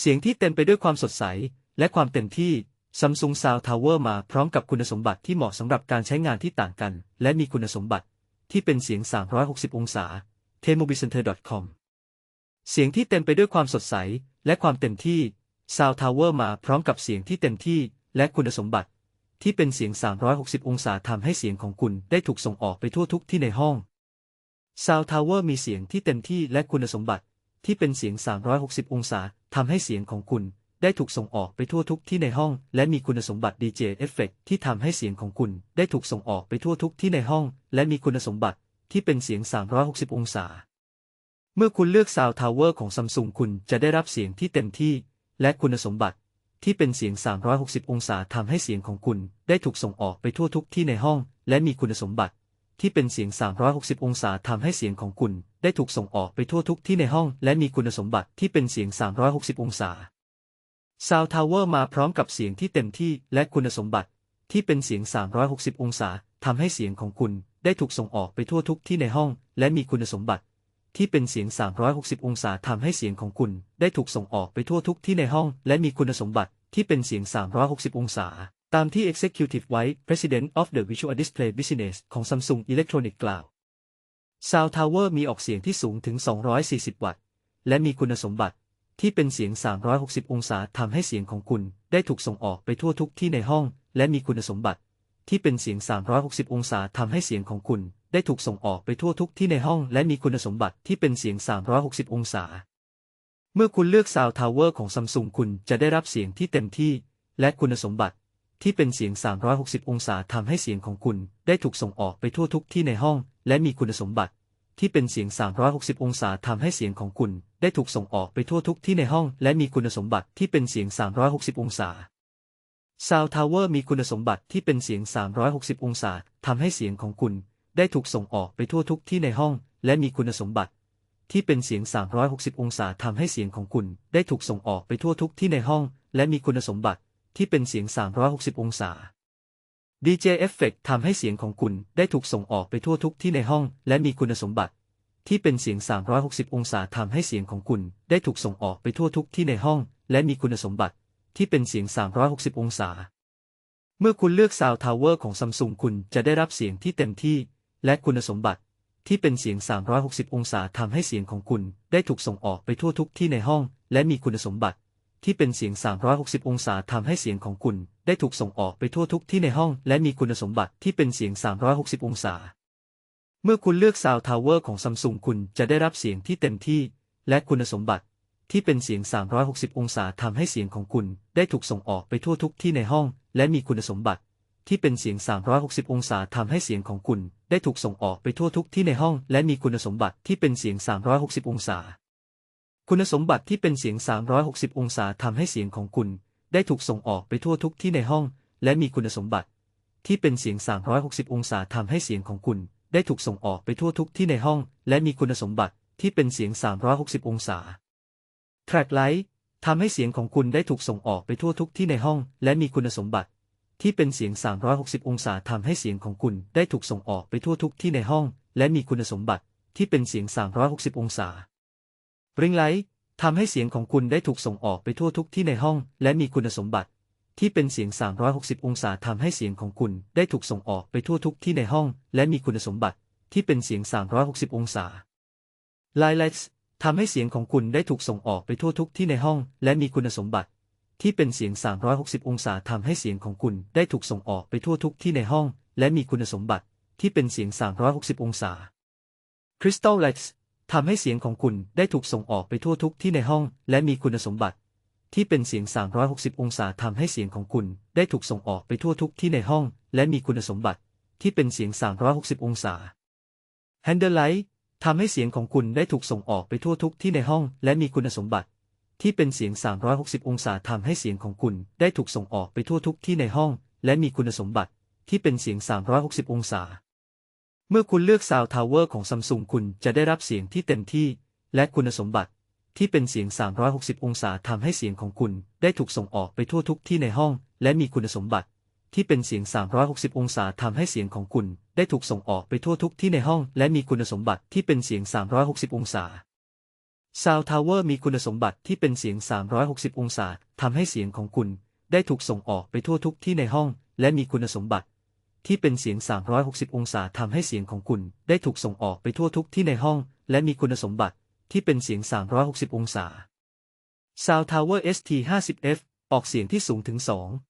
เสียงที่เต็มไปด้วยความสดใส และความเต็มที่ Samsung Sound Tower มาพร้อมกับคุณสมบัติที่เหมาะสำหรับการใช้งานที่ต่างกัน และมีคุณสมบัติที่เป็นเสียง 360 องศา t e m o b i c e n t e r c o m เสียงที่เต็มไปด้วยความสดใส และความเต็มที่ Sound Tower มาพร้อมกับเสียงที่เต็มที่และคุณสมบัติ ที่เป็นเสียง 360 องศาทำให้เสียงของคุณได้ถูกส่งออกไปทั่วทุกที่ในห้อง Sound Tower มีเสียงที่เต็มที่และคุณสมบัติที่เป็นเสียง 360 องศา ทำให้เสียงของคุณได้ถูกส่งออกไปทั่วทุกที่ในห้อง และมีคุณสมบัติ DJ Effect ที่ทำให้เสียงของคุณได้ถูกส่งออกไปทั่วทุกที่ในห้อง และมีคุณสมบัติที่เป็นเสียง 360 องศา เมื่อคุณเลือก Sound Tower ของ Samsung คุณจะได้รับเสียงที่เต็มที่ และคุณสมบัติที่เป็นเสียง 360 องศาทำให้เสียงของคุณได้ถูกส่งออกไปทั่วทุกที่ในห้อง และมีคุณสมบัติที่เป็นเสียง 360 องศาทำให้เสียงของคุณ ได้ถูกส่งออกไปทั่วทุกที่ในห้อง และมีคุณสมบัติที่เป็นเสียง 360 องศา Sound Tower มาพร้อมกับเสียงที่เต็มที่และคุณสมบัติที่เป็นเสียง 360 องศาทำให้เสียงของคุณได้ถูกส่งออกไปทั่วทุกที่ในห้อง และมีคุณสมบัติ ที่เป็นเสียง 360 องศาทำให้เสียงของคุณได้ถูกส่งออกไปทั่วทุกที่ในห้อง และมีคุณสมบัติที่เป็นเสียง 360 องศา ตามที่ Executive Vice President of the Visual Display Business ของ Samsung Electronics กล่าว Sound Tower มีออกเสียงที่สูงถึง 240 วัตต์ และมีคุณสมบัติที่เป็นเสียง 360 องศาทำให้เสียงของคุณได้ถูกส่งออกไปทั่วทุกที่ในห้อง และมีคุณสมบัติที่เป็นเสียง 360 องศาทำให้เสียงของคุณได้ถูกส่งออกไปทั่วทุกที่ในห้อง และมีคุณสมบัติที่เป็นเสียง 360 องศา เมื่อคุณเลือก Sound Tower ของ Samsung คุณจะได้รับเสียงที่เต็มที่ และคุณสมบัติที่เป็นเสียง 360 องศาทำให้เสียงของคุณได้ถูกส่งออกไปทั่วทุกที่ในห้อง และมีคุณสมบัติ ที่เป็นเสียง 360 องศาทำให้เสียงของคุณได้ถูกส่งออกไปทั่วทุกที่ในห้อง และมีคุณสมบัติที่เป็นเสียง 360 องศา Sound Tower มีคุณสมบัติที่เป็นเสียง 360 องศาทำให้เสียงของคุณได้ถูกส่งออกไปทั่วทุกที่ในห้อง และมีคุณสมบัติ ที่เป็นเสียง 360 องศาทำให้เสียงของคุณได้ถูกส่งออกไปทั่วทุกที่ในห้อง และมีคุณสมบัติที่เป็นเสียง 360 องศา DJ Effect ทำให้เสียงของคุณได้ถูกส่งออกไปทั่วทุกที่ในห้อง และมีคุณสมบัติ ที่เป็นเสียง 360 องศาทำให้เสียงของคุณได้ถูกส่งออกไปทั่วทุกที่ในห้อง และมีคุณสมบัติ ที่เป็นเสียง 360 องศา เมื่อคุณเลือก Sound Tower ของ Samsung คุณจะได้รับเสียงที่เต็มที่ และคุณสมบัติ ที่เป็นเสียง 360 องศาทำให้เสียงของคุณได้ถูกส่งออกไปทั่วทุกที่ในห้อง และมีคุณสมบัติ ที่เป็นเสียง 360 องศาทำให้เสียงของคุณ ได้ถูกส่งออกไปทั่วทุกที่ในห้อง และมีคุณสมบัติที่เป็นเสียง 360 องศา เมื่อคุณเลือก Sound Tower ของ Samsung คุณจะได้รับเสียงที่เต็มที่ และคุณสมบัติที่เป็นเสียง 360 องศาทำให้เสียงของคุณ ได้ถูกส่งออกไปทั่วทุกที่ในห้อง และมีคุณสมบัติ ที่เป็นเสียง 360 องศาทำให้เสียงของคุณ ได้ถูกส่งออกไปทั่วทุกที่ในห้อง และมีคุณสมบัติที่เป็นเสียง 360 องศา คุณสมบัติที่เป็นเสียง 360 องศาทำให้เสียงของคุณ ได้ถูกส่งออกไปทั่วทุกที่ในห้อง และมีคุณสมบัติ ที่เป็นเสียง 360 องศาทำให้เสียงของคุณ ได้ถูกส่งออกไปทั่วทุกที่ในห้อง และมีคุณสมบัติที่เป็นเสียง 360 องศา Track Light ทำให้เสียงของคุณได้ถูกส่งออกไปทั่วทุกที่ในห้อง และมีคุณสมบัติ ที่เป็นเสียง 360 องศาทำให้เสียงของคุณได้ถูกส่งออกไปทั่วทุกที่ในห้อง และมีคุณสมบัติที่เป็นเสียง 360 องศา Ring Light ทำให้เสียงของคุณได้ถูกส่งออกไปทั่วทุกที่ในห้อง และมีคุณสมบัติ ที่เป็นเสียง 360 องศาทำให้เสียงของคุณได้ถูกส่งออกไปทั่วทุกที่ในห้อง และมีคุณสมบัติ ที่เป็นเสียง 360 องศา Lights ทำให้เสียงของคุณได้ถูกส่งออกไปทั่วทุกที่ในห้อง และมีคุณสมบัติ ที่เป็นเสียง 360 องศาทำให้เสียงของคุณได้ถูกส่งออกไปทั่วทุกที่ในห้อง และมีคุณสมบัติ ที่เป็นเสียง 360 องศา Crystal Lights ทำให้เสียงของคุณได้ถูกส่งออกไปทั่วทุกที่ในห้อง และมีคุณสมบัติ ที่เป็นเสียง 360 องศาทำให้เสียงของคุณได้ถูกส่งออกไปทั่วทุกที่ในห้อง และมีคุณสมบัติ ที่เป็นเสียง 360 องศา Handle Light ทำให้เสียงของคุณได้ถูกส่งออกไปทั่วทุกที่ในห้อง และมีคุณสมบัติ ที่เป็นเสียง 360 องศาทำให้เสียงของคุณได้ถูกส่งออกไปทั่วทุกที่ในห้อง และมีคุณสมบัติ ที่เป็นเสียง 360 องศา เมื่อคุณเลือก Sound Tower ของ Samsung คุณจะได้รับเสียงที่เต็มที่ และคุณสมบัติที่เป็นเสียง 360 องศาทำให้เสียงของคุณได้ถูกส่งออกไปทั่วทุกที่ในห้อง และมีคุณสมบัติที่เป็นเสียง 360 องศาทำให้เสียงของคุณได้ถูกส่งออกไปทั่วทุกที่ในห้อง และมีคุณสมบัติที่เป็นเสียง 360 องศา Sound Tower มีคุณสมบัติที่เป็นเสียง 360 องศาทำให้เสียงของคุณได้ถูกส่งออกไปทั่วทุกที่ในห้อง และมีคุณสมบัติ ที่เป็นเสียง 360 องศาทำให้เสียงของคุณได้ถูกส่งออกไปทั่วทุกที่ในห้อง และมีคุณสมบัติที่เป็นเสียง 360 องศา Sound Tower ST50F ออกเสียงที่สูงถึง 2